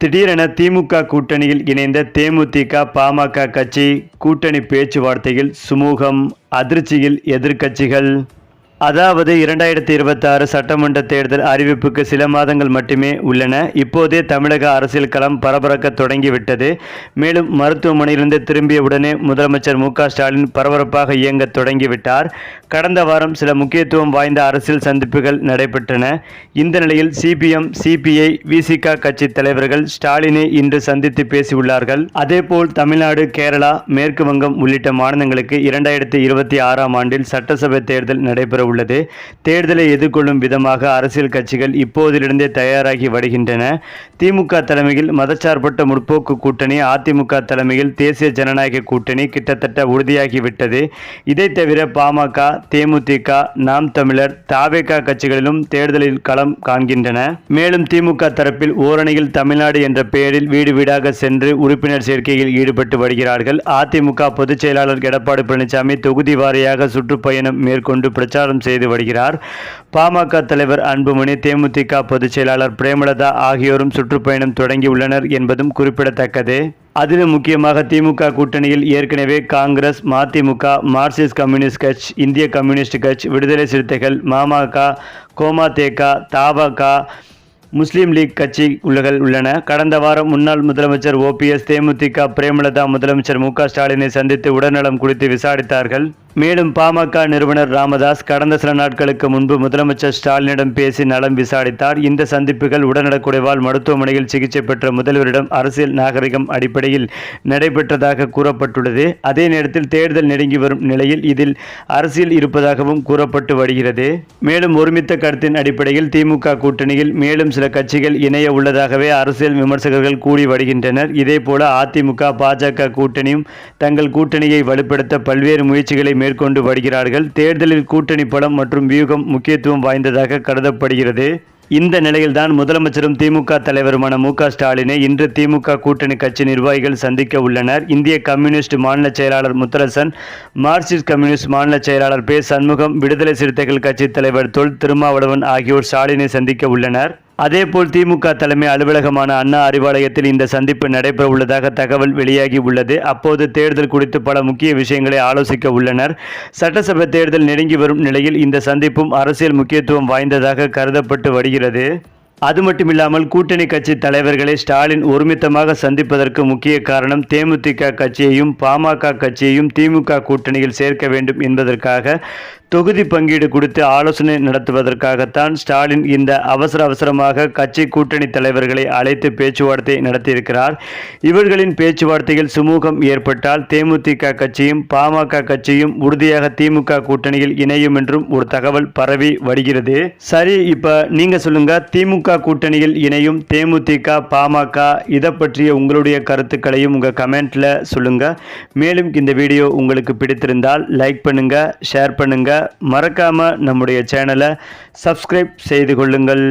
திடீரென திமுக கூட்டணியில் இணைந்த தேமுதிக பாமக கட்சி கூட்டணி பேச்சுவார்த்தையில் சுமூகம் அதிர்ச்சியில் எதிர்க்கட்சிகள். அதாவது இரண்டாயிரத்தி இருபத்தாறு சட்டமன்ற தேர்தல் அறிவிப்புக்கு சில மாதங்கள் மட்டுமே உள்ளன. இப்போதே தமிழக அரசியல் களம் பரபரக்க தொடங்கிவிட்டது. மேலும் மருத்துவமனையிலிருந்து திரும்பிய உடனே முதலமைச்சர் மு ஸ்டாலின் பரபரப்பாக இயங்க தொடங்கிவிட்டார். கடந்த வாரம் சில முக்கியத்துவம் வாய்ந்த அரசியல் சந்திப்புகள் நடைபெற்றன. இந்த நிலையில் சிபிஎம் சிபிஐ விசிக கட்சி தலைவர்கள் ஸ்டாலினை இன்று சந்தித்து பேசியுள்ளார்கள். அதேபோல் தமிழ்நாடு கேரளா மேற்கு வங்கம் உள்ளிட்ட மாநிலங்களுக்கு இரண்டாயிரத்தி இருபத்தி ஆறாம் ஆண்டில் சட்டசபை தேர்தல் நடைபெற உள்ளது. தேர்தலை எதிர்கொள்ளும் விதமாக அரசியல் கட்சிகள் இப்போதிலிருந்தே தயாராகி வருகின்றன. திமுக தலைமையில் மதச்சார்பற்ற முற்போக்கு கூட்டணி அதிமுக தலைமையில் தேசிய ஜனநாயக கூட்டணி கிட்டத்தட்ட உறுதியாகிவிட்டது. இதை தவிர பாமக தேமுதிக நாம் தமிழர் தாவேகா கட்சிகளிலும் தேர்தலில் களம் காண்கின்றன. மேலும் திமுக தரப்பில் ஓரணியில் தமிழ்நாடு என்ற பெயரில் வீடு வீடாக சென்று உறுப்பினர் சேர்க்கையில் ஈடுபட்டு வருகிறார்கள். அதிமுக பொதுச் செயலாளர் எடப்பாடி பழனிசாமி தொகுதி வாரியாக சுற்றுப்பயணம் மேற்கொண்டு பிரச்சாரம் செய்து வருகிறார். பாமக தலைவர் அன்புமணி தேமுதிக பொதுச் செயலாளர் பிரேமலதா ஆகியோரும் சுற்றுப்பயணம் தொடங்கியுள்ளனர் என்பதும் குறிப்பிடத்தக்கது. அதிலும் முக்கியமாக திமுக கூட்டணியில் ஏற்கனவே காங்கிரஸ் மதிமுக மார்க்சிஸ்ட் கம்யூனிஸ்ட் கட்சி இந்திய கம்யூனிஸ்ட் கட்சி விடுதலை சிறுத்தைகள் மமக கோமாதேக தாவக முஸ்லீம் லீக் கட்சி உள்ளகள் உள்ளன. கடந்த வாரம் முன்னாள் முதலமைச்சர் ஓபிஎஸ் தேமுதிக பிரேமலதா முதலமைச்சர் மு க ஸ்டாலினை சந்தித்து உடல்நலம் குறித்து விசாரித்தார்கள். மேலும் பாமக நிறுவனர் ராமதாஸ் கடந்த சில நாட்களுக்கு முன்பு முதலமைச்சர் ஸ்டாலினிடம் பேசி நலம் விசாரித்தார். இந்த சந்திப்புகள் உடல்நலக்குறைவால் மருத்துவமனையில் சிகிச்சை பெற்ற முதல்வரிடம் அரசியல் நாகரிகம் அடிப்படையில் நடைபெற்றதாக கூறப்பட்டுள்ளது. அதே நேரத்தில் தேர்தல் நெருங்கி வரும் நிலையில் இதில் அரசியல் இருப்பதாகவும் கூறப்பட்டு வருகிறது. மேலும் ஒருமித்த கருத்தின் அடிப்படையில் திமுக கூட்டணியில் மேலும் சில கட்சிகள் இணைய உள்ளதாகவே அரசியல் விமர்சகர்கள் கூறி வருகின்றனர். இதேபோல அதிமுக பாஜக கூட்டணியும் தங்கள் கூட்டணியை வலுப்படுத்த பல்வேறு முயற்சிகளை மேற்கொண்டு வருகிறார்கள். தேர்தலில் கூட்டணி பலம் மற்றும் வியூகம் முக்கியத்துவம் வாய்ந்ததாக கருதப்படுகிறது. இந்த நிலையில்தான் முதலமைச்சரும் திமுக தலைவருமான மு க ஸ்டாலினை இன்று திமுக கூட்டணி கட்சி நிர்வாகிகள் சந்திக்க உள்ளனர். இந்திய கம்யூனிஸ்ட் மாநில செயலாளர் முத்தரசன் மார்க்சிஸ்ட் கம்யூனிஸ்ட் மாநில செயலாளர் பே சண்முகம் விடுதலை சிறுத்தைகள் கட்சி தலைவர் தொல் திருமாவளவன் ஆகியோர் ஸ்டாலினை சந்திக்க உள்ளனர். அதேபோல் திமுக தலைமை அலுவலகமான அண்ணா அறிவாலயத்தில் இந்த சந்திப்பு நடைபெற உள்ளதாக தகவல் வெளியாகி உள்ளது. அப்போது தேர்தல் குறித்து பல முக்கிய விஷயங்களை ஆலோசிக்க உள்ளனர். சட்டசபை தேர்தல் நெருங்கி வரும் நிலையில் இந்த சந்திப்பும் அரசியல் முக்கியத்துவம் வாய்ந்ததாக கருதப்பட்டு வருகிறது. அது மட்டுமில்லாமல் கூட்டணி கட்சி தலைவர்களை ஸ்டாலின் ஒருமித்தமாக சந்திப்பதற்கு முக்கிய காரணம் தேமுதிக கட்சியையும் பாமக கட்சியையும் திமுக கூட்டணியில் சேர்க்க வேண்டும் என்பதற்காக தொகுதி பங்கீடு கொடுத்து ஆலோசனை நடத்துவதற்காகத்தான் ஸ்டாலின் இந்த அவசர அவசரமாக கட்சி கூட்டணி தலைவர்களை அழைத்து பேச்சுவார்த்தை நடத்தியிருக்கிறார். இவர்களின் பேச்சுவார்த்தையில் சுமூகம் ஏற்பட்டால் தேமுதிக கட்சியும் பாமக கட்சியும் உறுதியாக திமுக கூட்டணியில் இணையும் என்றும் ஒரு தகவல் பரவி வருகிறது. சரி இப்போ நீங்கள் சொல்லுங்க திமுக கூட்டணியில் இணையும் தேமுதிக பாமக இதை பற்றிய உங்களுடைய கருத்துக்களையும் உங்கள் கமெண்ட்டில் சொல்லுங்கள் மேலும் இந்த வீடியோ உங்களுக்கு பிடித்திருந்தால் லைக் பண்ணுங்கள் ஷேர் பண்ணுங்கள் மறக்காமல் நம்முடைய சேனலை சப்ஸ்கிரைப் செய்து கொள்ளுங்கள்.